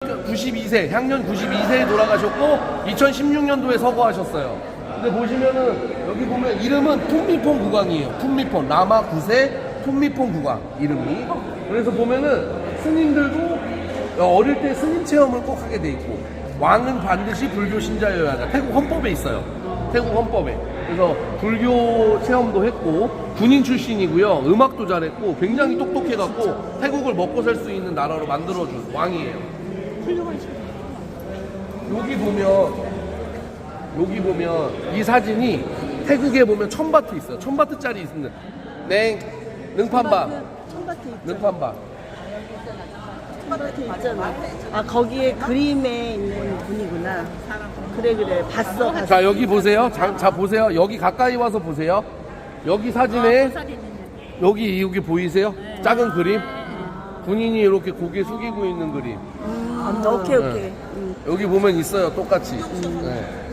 그러니까 92세, 향년 92세에 돌아가셨고 2016년도에 서거하셨어요. 근데 보시면은 여기 보면 이름은 툼미폰 국왕이에요. 툼미폰 라마 9세 툼미폰 국왕 이름이. 그래서 보면은 스님들도 어릴 때 스님 체험을 꼭 하게 돼 있고 왕은 반드시 불교 신자여야 한다. 태국 헌법에 있어요. 태국 헌법에. 그래서 불교 체험도 했고 군인 출신이고요. 음악도 잘했고 굉장히 똑똑해갖고 태국을 먹고 살 수 있는 나라로 만들어준 왕이에요. 여기 보면 여기 보면 이 사진이 태국에 보면 천바트 있어요. 천바트짜리 있습니다. 냉 능판바 청바트 있- 능판바. 청바트 있잖아. 아 거기에 그림에 있는 분이구나. 그래 그래 봤어 봤어. 자 여기 보세요. 자, 자 보세요. 여기 가까이 와서 보세요. 여기 사진에 여기 여기 보이세요? 작은 그림. 군인이 이렇게 고개 숙이고 있는 그림. 음, 오케이 오케이. 음. 여기 보면 있어요. 똑같이. 네.